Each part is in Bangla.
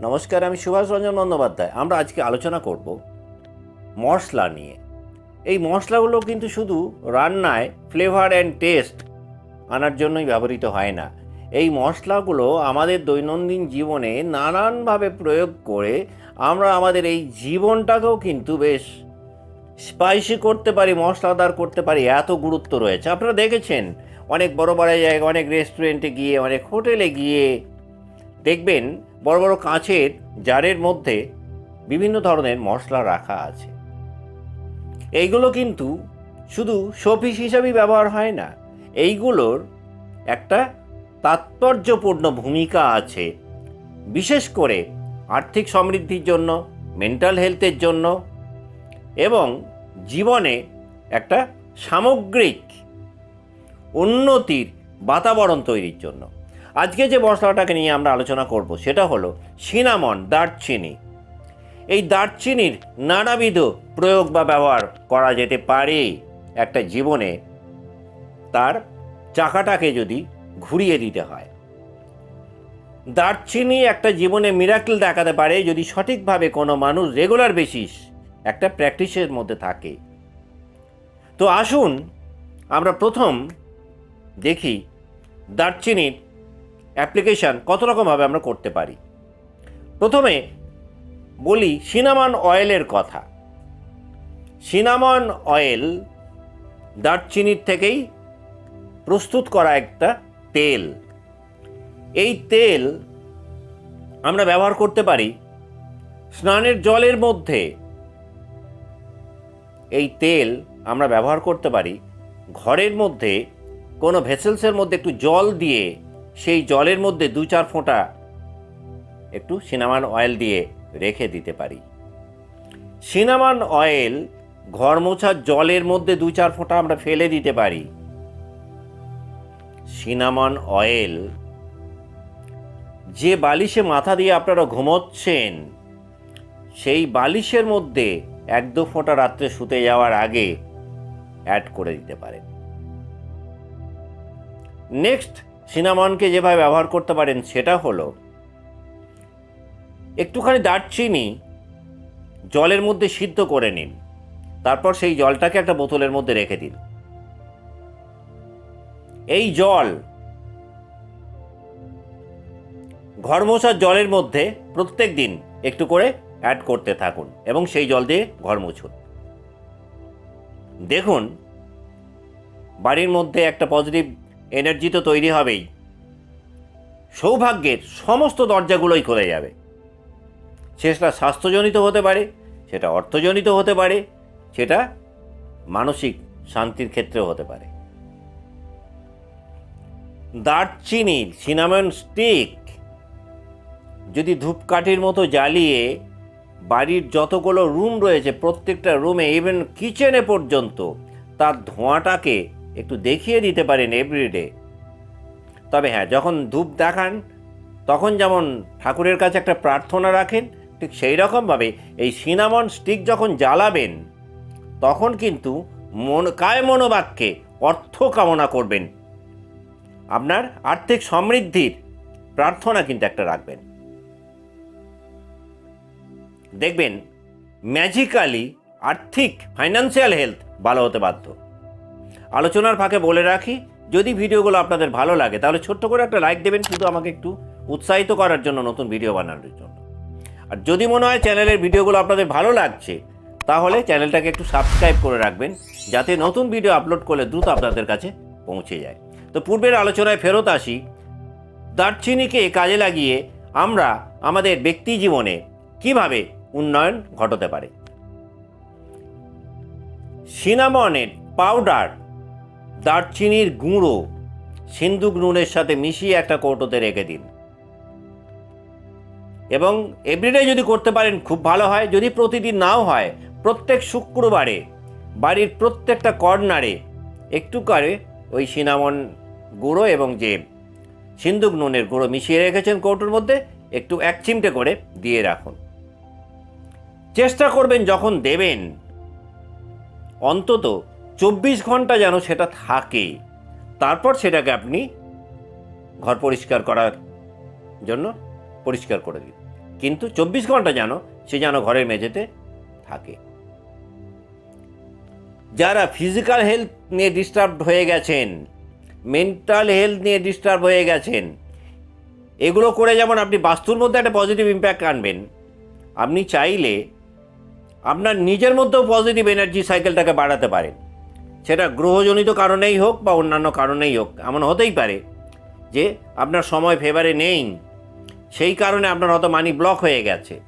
নমস্কার, আমি সুভাষ রঞ্জন বন্দ্যোপাধ্যায়। আমরা আজকে আলোচনা করব মশলা নিয়ে। এই মশলাগুলো কিন্তু শুধু রান্নায় ফ্লেভার অ্যান্ড টেস্ট আনার জন্যই ব্যবহৃত হয় না। এই মশলাগুলো আমাদের দৈনন্দিন জীবনে নানানভাবে প্রয়োগ করে আমরা আমাদের এই জীবনটাকেও কিন্তু বেশ স্পাইসি করতে পারি, মশলাদার করতে পারি, এত গুরুত্ব রয়েছে। আপনারা দেখেছেন, অনেক বড় বড় জায়গায়, অনেক রেস্টুরেন্টে গিয়ে, অনেক হোটেলে গিয়ে দেখবেন বড় বড় কাঁচের জারের মধ্যে বিভিন্ন ধরনের মশলা রাখা আছে। এইগুলো কিন্তু শুধু শোপিস হিসাবেই ব্যবহার হয় না, এইগুলোর একটা তাৎপর্যপূর্ণ ভূমিকা আছে, বিশেষ করে আর্থিক সমৃদ্ধির জন্য, মেন্টাল হেলথের জন্য এবং জীবনে একটা সামগ্রিক উন্নতির বাতাবরণ তৈরির জন্য। আজকে যে মশলাটাকে নিয়ে আমরা আলোচনা করব, সেটা হলো সিনামন দারচিনি। এই দারচিনির নানাবিধ প্রয়োগ বা ব্যবহার করা যেতে পারে একটা জীবনে। তার চাকাটাকে যদি ঘুরিয়ে দিতে হয়। দারচিনি একটা জীবনে মিরাকেল দেখাতে পারে যদি সঠিকভাবে কোনো মানুষ রেগুলার বেসিস একটা প্র্যাকটিসের মধ্যে থাকে। তো আসুন আমরা প্রথম দেখি দারচিনির অ্যাপ্লিকেশান কত রকমভাবে আমরা করতে পারি? প্রথমে বলি সিনামন অয়েলের কথা। সিনামন অয়েল দারচিনির থেকেই প্রস্তুত করা একটা তেল। এই তেল আমরা ব্যবহার করতে পারি স্নানের জলের মধ্যে। এই তেল আমরা ব্যবহার করতে পারি ঘরের মধ্যে কোনো ভেসেলসের মধ্যে একটু জল দিয়ে সেই জলের মধ্যে দু চার ফোঁটা একটু সিনামান অয়েল দিয়ে রেখে দিতে পারি। সিনামান অয়েল ঘর মোছার জলের মধ্যে দু চার ফোঁটা আমরা ফেলে দিতে পারি। সিনামন অয়েল, যে বালিশে মাথা দিয়ে আপনারা ঘুমোচ্ছেন, সেই বালিশের মধ্যে এক দু ফোঁটা রাত্রে শুতে যাওয়ার আগে অ্যাড করে দিতে পারেন। নেক্সট সিনামনকে যেভাবে ব্যবহার করতে পারেন, সেটা হলো একটুখানি দারচিনি জলের মধ্যে সিদ্ধ করে নিন। তারপর সেই জলটাকে একটা বোতলের মধ্যে রেখে দিন। এই জল ঘর মোছার জলের মধ্যে প্রত্যেক দিন একটু করে অ্যাড করতে থাকুন এবং সেই জল দিয়ে ঘর মুছুন। দেখুন, বাড়ির মধ্যে একটা পজিটিভ এনার্জি তো তৈরি হবেই। সৌভাগ্যের সমস্ত দরজাগুলোই খুলে যাবে। সেটা স্বাস্থ্যজনিত হতে পারে, সেটা অর্থজনিত হতে পারে, সেটা মানসিক শান্তির ক্ষেত্রেও হতে পারে। দারচিনি, সিনামন স্টিক যদি ধূপকাঠির মতো জ্বালিয়ে বাড়ির যতগুলো রুম রয়েছে, প্রত্যেকটা রুমে ইভেন কিচেনে পর্যন্ত, তার ধোঁয়াটাকে একটু দেখিয়ে দিতে পারেন এভরিডে তবে হ্যাঁ যখন ধূপ দেখান, তখন যেমন ঠাকুরের কাছে একটা প্রার্থনা রাখেন, ঠিক সেই রকমভাবে এই সিনামন স্টিক যখন জ্বালাবেন, তখন কিন্তু মন, কায় মনোবাক্যে অর্থ কামনা করবেন। আপনার আর্থিক সমৃদ্ধির প্রার্থনা কিন্তু একটা রাখবেন। দেখবেন ম্যাজিক্যালি আর্থিক ফাইন্যান্সিয়াল হেলথ ভালো হতে বাধ্য। আলোচনার ফাঁকে বলে রাখি, যদি ভিডিওগুলো আপনাদের ভালো লাগে, তাহলে ছোট্ট করে একটা লাইক দেবেন, শুধু আমাকে একটু উৎসাহিত করার জন্য নতুন ভিডিও বানানোর জন্য। আর যদি মনে হয় চ্যানেলের ভিডিওগুলো আপনাদের ভালো লাগছে, তাহলে চ্যানেলটাকে একটু সাবস্ক্রাইব করে রাখবেন, যাতে নতুন ভিডিও আপলোড করলে দ্রুত আপনাদের কাছে পৌঁছে যায়। তো পূর্বের আলোচনায় ফেরত আসি। দারচিনিকে কাজে লাগিয়ে আমরা আমাদের ব্যক্তি জীবনে কীভাবে উন্নয়ন ঘটাতে পারে? সিনামনের পাউডার দারচিনির গুঁড়ো সিন্দুক নুনের সাথে মিশিয়ে একটা কৌটোতে রেখে দিন। এবং এভরিডে যদি করতে পারেন, খুব ভালো হয়। যদি প্রতিদিন নাও হয়, প্রত্যেক শুক্রবারে, বাড়ির প্রত্যেকটা কর্নারে একটু করে ওই সিনামন গুঁড়ো এবং যে সিন্দুক নুনের গুঁড়ো মিশিয়ে রেখেছেন কৌটোর মধ্যে, একটু এক চিমটে করে দিয়ে রাখুন। চেষ্টা করবেন যখন দেবেন, অন্তত চব্বিশ ঘণ্টা যেন সেটা থাকে। তারপর সেটাকে আপনি ঘর পরিষ্কার করার জন্য পরিষ্কার করে দিন। কিন্তু চব্বিশ ঘণ্টা যেন সে যেন ঘরের মেঝেতে থাকে। যারা ফিজিক্যাল হেলথ নিয়ে ডিস্টার্ব হয়ে গেছেন মেন্টাল হেলথ নিয়ে ডিস্টার্ব হয়ে গেছেন, এগুলো করে যেমন আপনি বাস্তুর মধ্যে একটা পজিটিভ ইম্প্যাক্ট আনবেন, আপনি চাইলে আপনার নিজের মধ্যেও পজিটিভ এনার্জি সাইকেলটাকে বাড়াতে পারেন। সেটা গ্রহজনিত কারণেই হোক বা অন্যান্য কারণেই হোক, এমন হতেই পারে যে আপনার সময় ফেভারে নেই, সেই কারণে আপনার হয়তো মানি ব্লক হয়ে গেছে।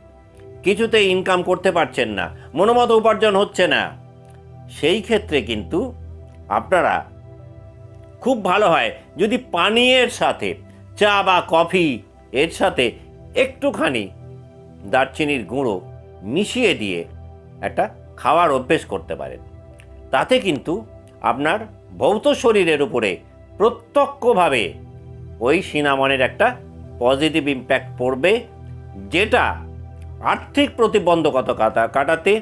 কিছুতে ইনকাম করতে পারছেন না, মনোমতো উপার্জন হচ্ছে না। সেই ক্ষেত্রে কিন্তু আপনারা খুব ভালো হয় যদি পানীয়ের সাথে, চা বা কফি এর সাথে একটুখানি দারচিনির গুঁড়ো মিশিয়ে দিয়ে একটা খাওয়ার অভ্যেস করতে পারেন। তাতে কিন্তু আপনার ভৌত শরীরের উপরে প্রত্যক্ষভাবে ওই সিনামনের একটা পজিটিভ ইম্প্যাক্ট পড়বে, যেটা আর্থিক প্রতিবন্ধকতা কাটাতে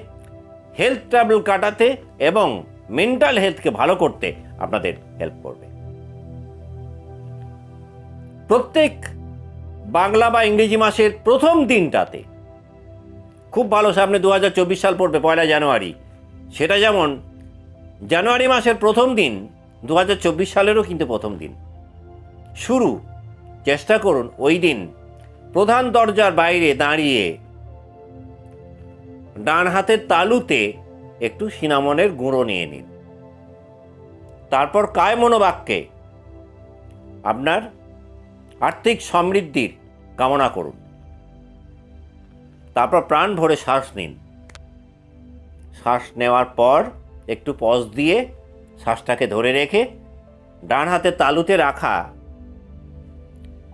হেলথ ট্রাবল কাটাতে এবং মেন্টাল হেলথকে ভালো করতে আপনাদের হেল্প করবে। প্রত্যেক বাংলা বা ইংরেজি মাসের প্রথম দিনটাতে, খুব ভালো সামনে দু হাজার চব্বিশ সাল পড়বে, পয়লা জানুয়ারি, সেটা যেমন জানুয়ারি মাসের প্রথম দিন দু হাজার চব্বিশ সালেরও কিন্তু প্রথম দিন। শুরু। চেষ্টা করুন ওই দিন প্রধান দরজার বাইরে দাঁড়িয়ে ডান হাতের তালুতে একটু সিনামনের গুঁড়ো নিয়ে নিন। তারপর কায় মনোবাক্যে আপনার আর্থিক সমৃদ্ধির কামনা করুন। তারপর প্রাণ ভরে শ্বাস নিন। শ্বাস নেওয়ার পর একটু পজ দিয়ে শ্বাসটাকে ধরে রেখে ডান হাতে তালুতে রাখা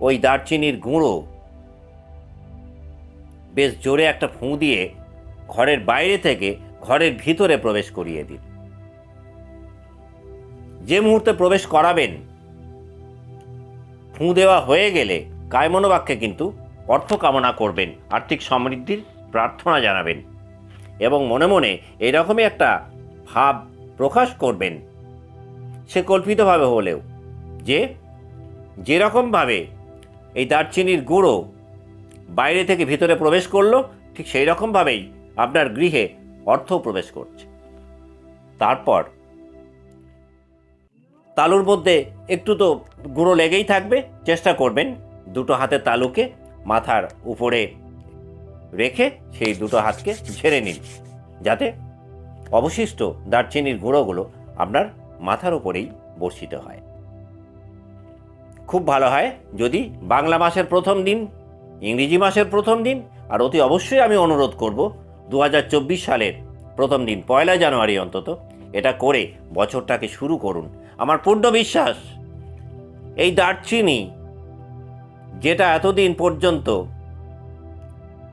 ওই দারচিনির গুঁড়ো। বেশ জোরে একটা ফুঁ দিয়ে ঘরের বাইরে থেকে ঘরের ভিতরে প্রবেশ করিয়ে দিন যে মুহূর্তে প্রবেশ করাবেন, ফুঁ দেওয়া হয়ে গেলে কায়মনোবাক্যে কিন্তু অর্থ কামনা করবেন, আর্থিক সমৃদ্ধির প্রার্থনা জানাবেন এবং মনে মনে এরকমই একটা ভাব প্রকাশ করবেন। সে কল্পিতভাবে হলেও যে, যেরকমভাবে এই দারচিনির গুঁড়ো বাইরে থেকে ভিতরে প্রবেশ করল, ঠিক সেই রকমভাবেই আপনার গৃহে অর্থ প্রবেশ করছে। তারপর তালুর মধ্যে একটু তো গুঁড়ো লেগেই থাকবে, চেষ্টা করবেন দুটো হাতে তালুকে মাথার উপরে রেখে সেই দুটো হাতকে ঝেড়ে নিন, যাতে অবশিষ্ট দারচিনির গুঁড়োগুলো আপনার মাথার উপরেই বর্ষিত হয়। খুব ভালো হয় যদি বাংলা মাসের প্রথম দিন, ইংরেজি মাসের প্রথম দিন, আর অতি অবশ্যই আমি অনুরোধ করব দু হাজার চব্বিশ সালের প্রথম দিন, পয়লা জানুয়ারি অন্তত, এটা করে বছরটাকে শুরু করুন। আমার পূর্ণ বিশ্বাস, এই দারচিনি যেটা এতদিন পর্যন্ত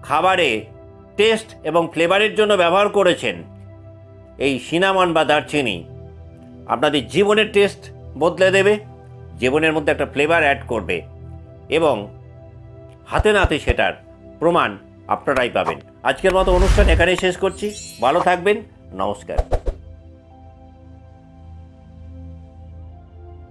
খাবারে টেস্ট এবং ফ্লেভারের জন্য ব্যবহার করেছেন এই সিনামন বা দারচিনি, আপনাদের জীবনের টেস্ট বদলে দেবে, জীবনের মধ্যে একটা ফ্লেভার অ্যাড করবে এবং হাতে নাতে সেটার প্রমাণ আপনারাই পাবেন। আজকের মতো অনুষ্ঠান এখানেই শেষ করছি। ভালো থাকবেন। নমস্কার।